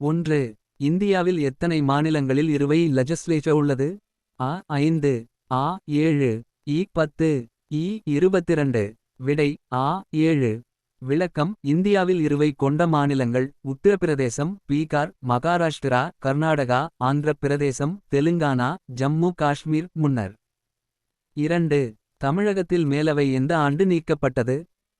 ஒன்று இந்தியாவில் எத்தனை மாநிலங்களில் இருவை லெஜஸ்லேச்சர் உள்ளது? ஆ ஐந்து ஆ ஏழு இ பத்து இ இருபத்திரண்டு விடை ஆ ஏழு. விளக்கம் இந்தியாவில் இருவை கொண்ட மாநிலங்கள் உத்தரப்பிரதேசம் பீகார் மகாராஷ்டிரா கர்நாடகா ஆந்திர பிரதேசம் தெலுங்கானா ஜம்மு காஷ்மீர் முன்னர். இரண்டு தமிழகத்தில் மேலவை எந்த ஆண்டு நீக்கப்பட்டது?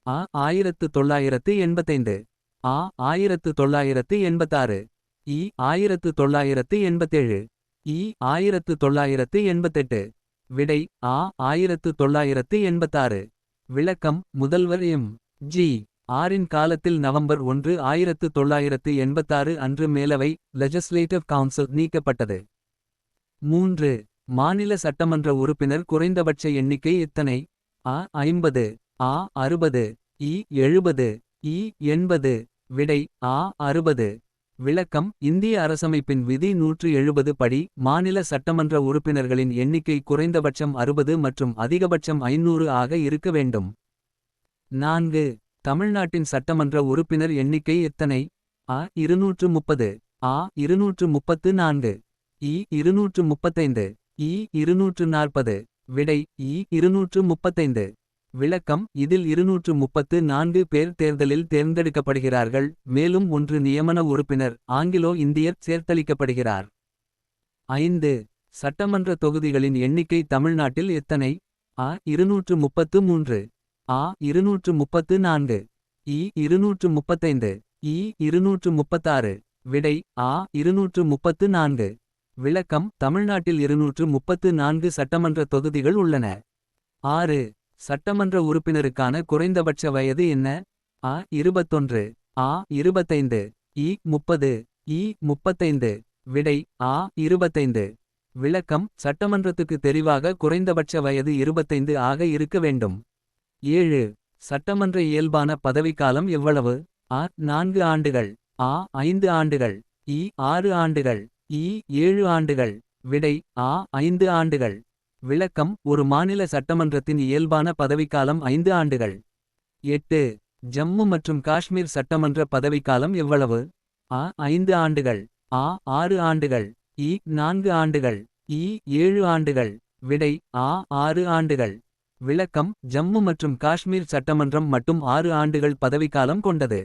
ஆ ஆயிரத்து தொள்ளாயிரத்து எண்பத்தைந்து. ஆ ஆயிரத்து தொள்ளாயிரத்து எண்பத்தாறு. இ ஆயிரத்து தொள்ளாயிரத்து எண்பத்தேழு. இ ஆயிரத்து தொள்ளாயிரத்து எண்பத்தெட்டு. விடை ஆ ஆயிரத்து தொள்ளாயிரத்து எண்பத்தாறு. விளக்கம் முதல்வர் எம். ஜி. ஆரின் காலத்தில் நவம்பர் ஒன்று ஆயிரத்து தொள்ளாயிரத்து எண்பத்தாறு அன்று மேலவை லெஜஸ்லேட்டிவ் கவுன்சில் நீக்கப்பட்டது. மூன்று மாநில சட்டமன்ற உறுப்பினர் குறைந்தபட்ச எண்ணிக்கை எத்தனை? அ ஐம்பது. ஆ அறுபது. இ எழுபது. இ எண்பது விடை ஆ அறுபது. விளக்கம் இந்திய அரசமைப்பின் விதி நூற்று எழுபது படி மாநில சட்டமன்ற உறுப்பினர்களின் எண்ணிக்கை குறைந்தபட்சம் அறுபது மற்றும் அதிகபட்சம் ஐநூறு ஆக இருக்க வேண்டும். நான்கு தமிழ்நாட்டின் சட்டமன்ற உறுப்பினர் எண்ணிக்கை எத்தனை? ஆ இருநூற்று முப்பது. ஆ இருநூற்று முப்பத்து நான்கு. இ இருநூற்று முப்பத்தைந்து. இ இருநூற்று நாற்பது. விடை இ இருநூற்று முப்பத்தைந்து. விளக்கம் இதில் இருநூற்று முப்பத்து நான்கு பேர் தேர்தலில் தேர்ந்தெடுக்கப்படுகிறார்கள் மேலும் ஒன்று நியமன உறுப்பினர் ஆங்கிலோ இந்தியர் சேர்த்தளிக்கப்படுகிறார். ஐந்து. சட்டமன்ற தொகுதிகளின் எண்ணிக்கை தமிழ்நாட்டில் எத்தனை? ஆ இருநூற்று முப்பத்து மூன்று. ஆ இருநூற்று முப்பத்து நான்கு. இ இருநூற்று முப்பத்தைந்து இ இருநூற்று முப்பத்தாறு விடை ஆ இருநூற்று முப்பத்து நான்கு. விளக்கம் தமிழ்நாட்டில் இருநூற்று முப்பத்து நான்கு சட்டமன்ற தொகுதிகள் உள்ளன. ஆறு. சட்டமன்ற உறுப்பினருக்கான குறைந்தபட்ச வயது என்ன? ஆ இருபத்தொன்று. ஆ இருபத்தைந்து. இ முப்பது. இ முப்பத்தைந்து. விடை ஆ இருபத்தைந்து. விளக்கம் சட்டமன்றத்துக்கு தெரிவாக குறைந்தபட்ச வயது இருபத்தைந்து ஆக இருக்க வேண்டும். ஏழு. சட்டமன்ற இயல்பான பதவிக்காலம் எவ்வளவு? ஆ நான்கு ஆண்டுகள். ஆ ஐந்து ஆண்டுகள். இ ஆறு ஆண்டுகள். இ ஏழு ஆண்டுகள். விடை ஆ ஐந்து ஆண்டுகள். விளக்கம் ஒரு மாநில சட்டமன்றத்தின் இயல்பான பதவிக்காலம் ஐந்து ஆண்டுகள். எட்டு ஜம்மு மற்றும் காஷ்மீர் சட்டமன்ற பதவிக்காலம் எவ்வளவு? ஆ ஐந்து ஆண்டுகள். ஆ ஆறு ஆண்டுகள். இ நான்கு ஆண்டுகள். இ ஏழு ஆண்டுகள். விடை ஆ ஆறு ஆண்டுகள். விளக்கம் ஜம்மு மற்றும் காஷ்மீர் சட்டமன்றம் மட்டும் ஆறு ஆண்டுகள் பதவிக்காலம் கொண்டது.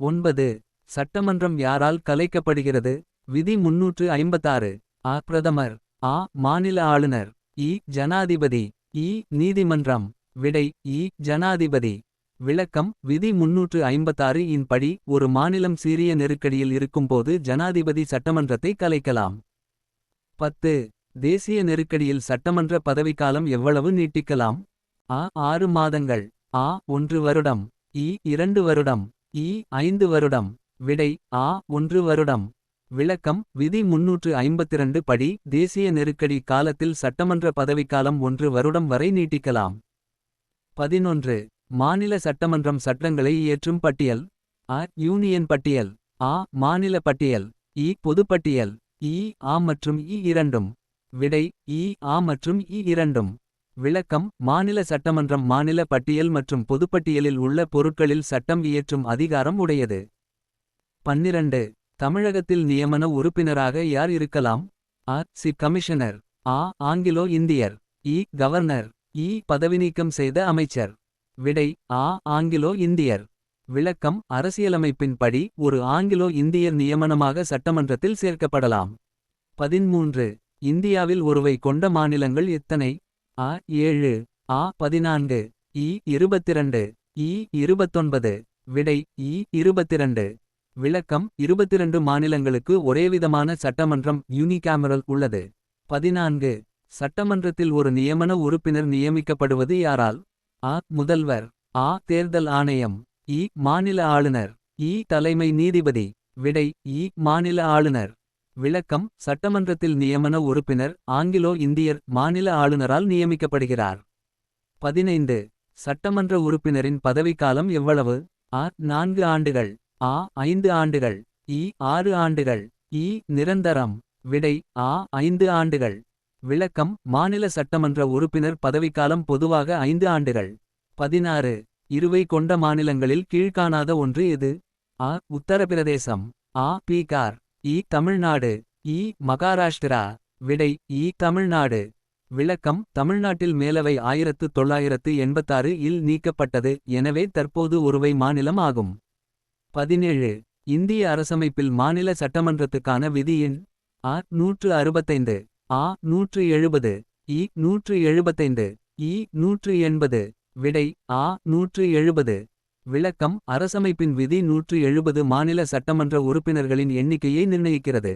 ஒன்பது சட்டமன்றம் யாரால் கலைக்கப்படுகிறது? விதி முன்னூற்று ஐம்பத்தாறு. ஆ பிரதமர். ஆ மாநில ஆளுநர். இ ஜனாதிபதி இ நீதிமன்றம் விடை இ ஜனாதிபதி. விளக்கம் விதி முன்னூற்று ஐம்பத்தாறு இன் படி ஒரு மாநிலம் சீரிய நெருக்கடியில் இருக்கும்போது ஜனாதிபதி சட்டமன்றத்தை கலைக்கலாம். பத்து தேசிய நெருக்கடியில் சட்டமன்ற பதவிக்காலம் எவ்வளவு நீட்டிக்கலாம்? ஆ ஆறு மாதங்கள். ஆ ஒன்று வருடம். இ இரண்டு வருடம். இ ஐந்து வருடம். விடை ஆ ஒன்று வருடம். விளக்கம் விதி முன்னூற்று ஐம்பத்திரண்டு படி தேசிய நெருக்கடி காலத்தில் சட்டமன்ற பதவிக்காலம் ஒன்று வருடம் வரை நீட்டிக்கலாம். பதினொன்று. மாநில சட்டமன்றம் சட்டங்களை இயற்றும் பட்டியல். அ. யூனியன் பட்டியல். ஆ. மாநில பட்டியல். இ. பொதுப்பட்டியல். இ. ஆ மற்றும் இ இரண்டும். விடை இ. ஆ மற்றும் இ இரண்டும். விளக்கம் மாநில சட்டமன்றம் மாநில பட்டியல் மற்றும் பொதுப்பட்டியலில் உள்ள பொருட்களில் சட்டம் இயற்றும் அதிகாரம் உடையது. பன்னிரண்டு. தமிழகத்தில் நியமன உறுப்பினராக யார் இருக்கலாம்? ஆ. சி. கமிஷனர். ஆ. ஆங்கிலோ இந்தியர். இ. கவர்னர். இ. பதவிநீக்கம் செய்த அமைச்சர். விடை ஆ. ஆங்கிலோ இந்தியர். விளக்கம் அரசியலமைப்பின் படி ஒரு ஆங்கிலோ இந்தியர் நியமனமாக சட்டமன்றத்தில் சேர்க்கப்படலாம். பதின்மூன்று. இந்தியாவில் ஒருவை கொண்ட மாநிலங்கள் எத்தனை? ஆ. ஏழு. ஆ. பதினான்கு. இ. இருபத்திரண்டு. இ. இருபத்தொன்பது. விடை இ. இருபத்திரண்டு. விளக்கம் இருபத்திரண்டு மாநிலங்களுக்கு ஒரேவிதமான சட்டமன்றம் யூனிகேமரல் உள்ளது. பதினான்கு. சட்டமன்றத்தில் ஒரு நியமன உறுப்பினர் நியமிக்கப்படுவது யாரால்? ஆ. முதல்வர். ஆ. தேர்தல் ஆணையம். இ. மாநில ஆளுநர். இ. தலைமை நீதிபதி. விடை இ. மாநில ஆளுநர். விளக்கம் சட்டமன்றத்தில் நியமன உறுப்பினர் ஆங்கிலோ இந்தியர் மாநில ஆளுநரால் நியமிக்கப்படுகிறார். பதினைந்து. சட்டமன்ற உறுப்பினரின் பதவிக்காலம் எவ்வளவு? ஆ. நான்கு ஆண்டுகள். ஆ ஐந்து ஆண்டுகள். இ ஆறு ஆண்டுகள். இ நிரந்தரம். விடை ஆ ஐந்து ஆண்டுகள். விளக்கம் மாநில சட்டமன்ற உறுப்பினர் பதவிக்காலம் பொதுவாக ஐந்து ஆண்டுகள். பதினாறு. இருவை கொண்ட மாநிலங்களில் கீழ்காணாத ஒன்று எது? அ உத்தரப்பிரதேசம். ஆ பீகார். இ தமிழ்நாடு. இ மகாராஷ்டிரா. விடை இ தமிழ்நாடு. விளக்கம் தமிழ்நாட்டில் மேலவை ஆயிரத்து தொள்ளாயிரத்து எண்பத்தாறு இல் நீக்கப்பட்டது. எனவே தற்போது ஒருவை மாநிலம் ஆகும். பதினேழு. இந்திய அரசமைப்பில் மாநில சட்டமன்றத்துக்கான விதி எண் ஆ நூற்று அறுபத்தைந்து ஆ நூற்று எழுபது இ நூற்று எழுபத்தைந்து இ நூற்று எண்பது விடை ஆ நூற்று எழுபது. விளக்கம் அரசமைப்பின் விதி நூற்று எழுபது மாநில சட்டமன்ற உறுப்பினர்களின் எண்ணிக்கையை நிர்ணயிக்கிறது.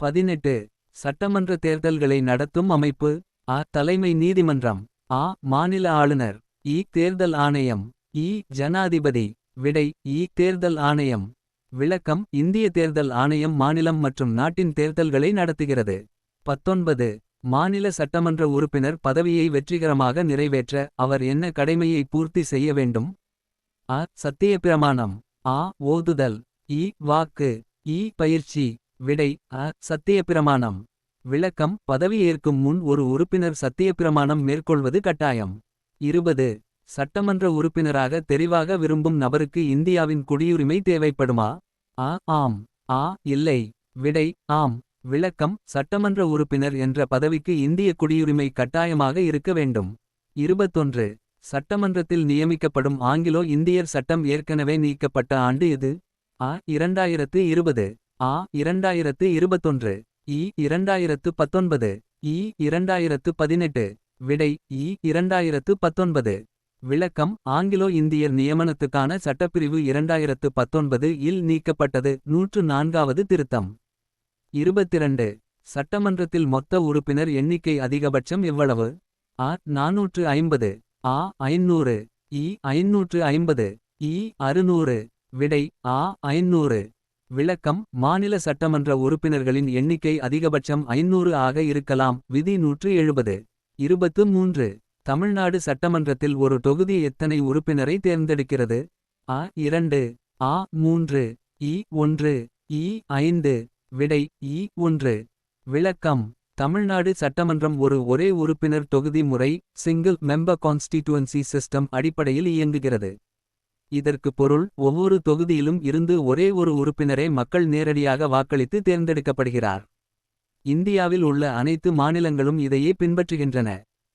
பதினெட்டு. சட்டமன்ற தேர்தல்களை நடத்தும் அமைப்பு அ தலைமை நீதிமன்றம் ஆ மாநில ஆளுநர் இ தேர்தல் ஆணையம் இ ஜனாதிபதி. விடை இ தேர்தல் ஆணையம். விளக்கம் இந்திய தேர்தல் ஆணையம் மாநிலம் மற்றும் நாட்டின் தேர்தல்களை நடத்துகிறது. பத்தொன்பது மாநில சட்டமன்ற உறுப்பினர் பதவியை வெற்றிகரமாக நிறைவேற்ற அவர் என்ன கடமையை பூர்த்தி செய்ய வேண்டும்? அ சத்தியப்பிரமாணம். ஆ ஓதுதல். இ வாக்கு. இ பயிற்சி. விடை அ சத்தியப்பிரமாணம். விளக்கம் பதவியேற்கும் முன் ஒரு உறுப்பினர் சத்தியப்பிரமாணம் மேற்கொள்வது கட்டாயம். இருபது சட்டமன்ற உறுப்பினராக தெரிவாக விரும்பும் நபருக்கு இந்தியாவின் குடியுரிமை தேவைப்படுமா? ஆ ஆம். ஆ இல்லை. விடை ஆம். விளக்கம் சட்டமன்ற உறுப்பினர் என்ற பதவிக்கு இந்திய குடியுரிமை கட்டாயமாக இருக்க வேண்டும். இருபத்தொன்று. சட்டமன்றத்தில் நியமிக்கப்படும் ஆங்கிலோ இந்தியர் சட்டம் ஏற்கனவே நீக்கப்பட்ட ஆண்டு இது ஆ இரண்டாயிரத்து இருபது. ஆ இரண்டாயிரத்து இருபத்தொன்று. இ இரண்டாயிரத்து பத்தொன்பது. இ இரண்டாயிரத்து பதினெட்டு. விடை இ இரண்டாயிரத்து பத்தொன்பது. விளக்கம் ஆங்கிலோ இந்தியர் நியமனத்துக்கான சட்டப்பிரிவு இரண்டாயிரத்து பத்தொன்பது இல் நீக்கப்பட்டது நூற்று நான்காவது திருத்தம். இருபத்திரண்டு. சட்டமன்றத்தில் மொத்த உறுப்பினர் எண்ணிக்கை அதிகபட்சம் எவ்வளவு? ஆ நாநூற்று ஐம்பது. ஆ ஐநூறு இ ஐநூற்று ஐம்பது. இ அறுநூறு. விடை ஆ ஐநூறு விளக்கம் மாநில சட்டமன்ற உறுப்பினர்களின் எண்ணிக்கை அதிகபட்சம் ஐநூறு ஆக இருக்கலாம் விதி நூற்று எழுபது. இருபத்து மூன்று. தமிழ்நாடு சட்டமன்றத்தில் ஒரு தொகுதி எத்தனை உறுப்பினரை தேர்ந்தெடுக்கிறது? அ இரண்டு. ஆ மூன்று. இ ஒன்று. இ ஐந்து. விடை இ ஒன்று. விளக்கம். தமிழ்நாடு சட்டமன்றம் ஒரு ஒரே உறுப்பினர் தொகுதி முறை சிங்கிள் மெம்பர் கான்ஸ்டிடுவன்சி சிஸ்டம் அடிப்படையில் இயங்குகிறது. இதற்கு பொருள் ஒவ்வொரு தொகுதியிலும் இருந்து ஒரே ஒரு உறுப்பினரை மக்கள் நேரடியாக வாக்களித்து தேர்ந்தெடுக்கப்படுகிறார். இந்தியாவில் உள்ள அனைத்து மாநிலங்களும் இதையே பின்பற்றுகின்றன.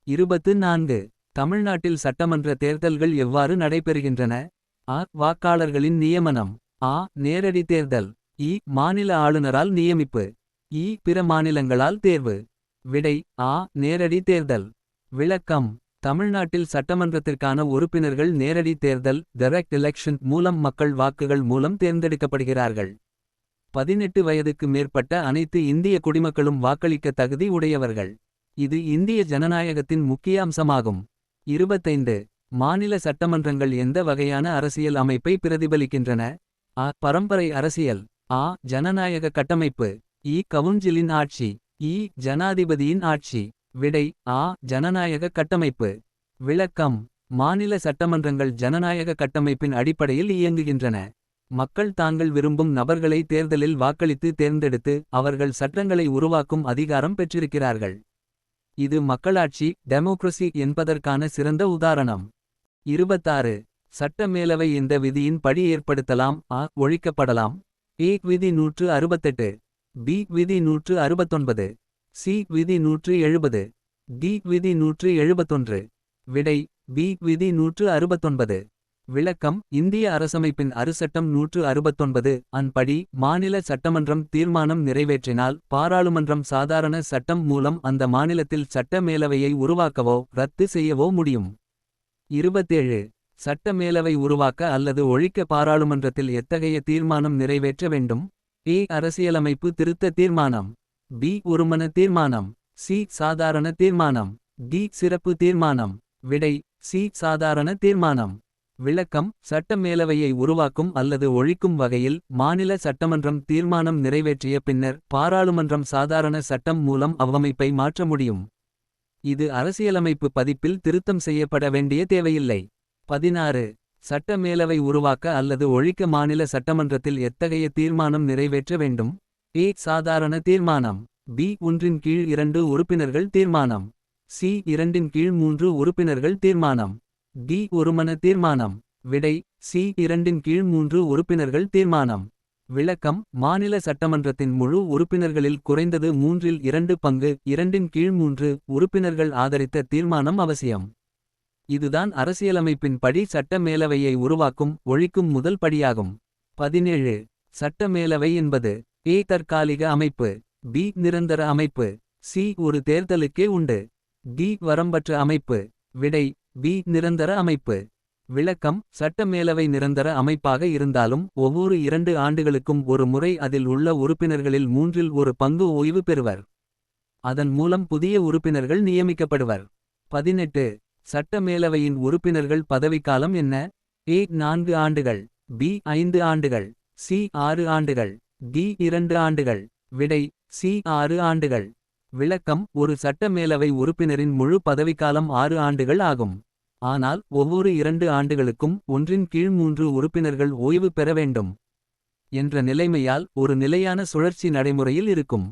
இருபத்து நான்கு. தமிழ்நாட்டில் சட்டமன்ற தேர்தல்கள் எவ்வாறு நடைபெறுகின்றன? ஆ. வாக்காளர்களின் நியமனம். ஆ. நேரடி தேர்தல். இ. மாநில ஆளுநரால் நியமிப்பு. இ. பிற மாநிலங்களால் தேர்வு. விடை ஆ. நேரடி தேர்தல். விளக்கம் தமிழ்நாட்டில் சட்டமன்றத்திற்கான உறுப்பினர்கள் நேரடி தேர்தல் டைரக்ட் எலெக்ஷன் மூலம் மக்கள் வாக்குகள் மூலம் தேர்ந்தெடுக்கப்படுகிறார்கள். பதினெட்டு வயதுக்கு மேற்பட்ட அனைத்து இந்திய குடிமக்களும் வாக்களிக்க தகுதி உடையவர்கள். இது இந்திய ஜனநாயகத்தின் முக்கிய அம்சமாகும். இருபத்தைந்து. மாநில சட்டமன்றங்கள் எந்த வகையான அரசியல் அமைப்பை பிரதிபலிக்கின்றன? அ. பரம்பரை அரசியல். ஆ ஜனநாயக கட்டமைப்பு. இ. கவுன்சிலின் ஆட்சி. இ. ஜனாதிபதியின் ஆட்சி. விடை ஆ ஜனநாயக கட்டமைப்பு. விளக்கம் மாநில சட்டமன்றங்கள் ஜனநாயக கட்டமைப்பின் அடிப்படையில் இயங்குகின்றன. மக்கள் தாங்கள் விரும்பும் நபர்களை தேர்தலில் வாக்களித்து தேர்ந்தெடுத்து அவர்கள் சட்டங்களை உருவாக்கும் அதிகாரம் பெற்றிருக்கிறார்கள். இது மக்களாட்சி டெமோக்ரசி என்பதற்கான சிறந்த உதாரணம். இருபத்தாறு. சட்ட மேலவை இந்த விதியின் படி ஏற்படுத்தலாம்? ஆ. ஒழிக்கப்படலாம். ஏ. விதி நூற்று அறுபத்தெட்டு. பி. விதி நூற்று அறுபத்தொன்பது. சி. விதி நூற்று எழுபது. டி. விதி நூற்று எழுபத்தொன்று. விடை. பி. விதி நூற்று அறுபத்தொன்பது. விளக்கம் இந்திய அரசமைப்பின் அருசட்டம் நூற்று அறுபத்தொன்பது அன்படி மாநில சட்டமன்றம் தீர்மானம் நிறைவேற்றினால் பாராளுமன்றம் சாதாரண சட்டம் மூலம் அந்த மாநிலத்தில் சட்ட மேலவையை உருவாக்கவோ ரத்து செய்யவோ முடியும். இருபத்தேழு சட்ட மேலவை உருவாக்க அல்லது ஒழிக்க பாராளுமன்றத்தில் எத்தகைய தீர்மானம் நிறைவேற்ற வேண்டும்? ஏ அரசியலமைப்பு திருத்த தீர்மானம். பி ஒருமன தீர்மானம். சி சாதாரண தீர்மானம். டி சிறப்பு தீர்மானம். விடை சி சாதாரண தீர்மானம். விளக்கம் சட்ட மேலவையை உருவாக்கும் அல்லது ஒழிக்கும் வகையில் மாநில சட்டமன்றம் தீர்மானம் நிறைவேற்றிய பின்னர் பாராளுமன்றம் சாதாரண சட்டம் மூலம் அவ்வமைப்பை மாற்ற முடியும். இது அரசியலமைப்பு பதிப்பில் திருத்தம் செய்யப்பட வேண்டிய தேவையில்லை. பதினாறு. சட்ட மேலவை உருவாக்க அல்லது ஒழிக்க மாநில சட்டமன்றத்தில் எத்தகைய தீர்மானம் நிறைவேற்ற வேண்டும்? ஏ. சாதாரண தீர்மானம். பி. ஒன்றின் கீழ் இரண்டு உறுப்பினர்கள் தீர்மானம். சி. இரண்டின் கீழ் மூன்று உறுப்பினர்கள் தீர்மானம். டி ஒருமன தீர்மானம் விடை சி இரண்டின் கீழ் மூன்று உறுப்பினர்கள் தீர்மானம் விளக்கம் மாநில சட்டமன்றத்தின் முழு உறுப்பினர்களில் குறைந்தது மூன்றில் இரண்டு பங்கு இரண்டின் கீழ் மூன்று உறுப்பினர்கள் ஆதரித்த தீர்மானம் அவசியம். இதுதான் அரசியலமைப்பின் படி சட்ட மேலவையை உருவாக்கும் ஒழிக்கும் முதல் படியாகும். பதினேழு சட்ட மேலவை என்பது ஏ தற்காலிக அமைப்பு பி நிரந்தர அமைப்பு சி ஒரு தேர்தலுக்கே உண்டு டி வரம்பற்ற அமைப்பு விடை பி நிரந்தர அமைப்பு. விளக்கம் சட்ட மேலவை நிரந்தர அமைப்பாக இருந்தாலும் ஒவ்வொரு இரண்டு ஆண்டுகளுக்கும் ஒரு முறை அதில் உள்ள உறுப்பினர்களில் மூன்றில் ஒரு பங்கு ஓய்வு பெறுவர். அதன் மூலம் புதிய உறுப்பினர்கள் நியமிக்கப்படுவர். பதினெட்டு. சட்ட மேலவையின் உறுப்பினர்கள் பதவிக்காலம் என்ன? ஏ. நான்கு ஆண்டுகள். பி. ஐந்து ஆண்டுகள். சி. ஆறு ஆண்டுகள். டி. இரண்டு ஆண்டுகள். விடை சி. ஆறு ஆண்டுகள். விளக்கம் ஒரு சட்ட மேலவை உறுப்பினரின் முழு பதவிக்காலம் ஆறு ஆண்டுகள் ஆகும். ஆனால் ஒவ்வொரு இரண்டு ஆண்டுகளுக்கும் ஒன்றின் கீழ் மூன்று உறுப்பினர்கள் ஓய்வு பெற வேண்டும். என்ற நிலைமையால் ஒரு நிலையான சுழற்சி நடைமுறையில் இருக்கும்.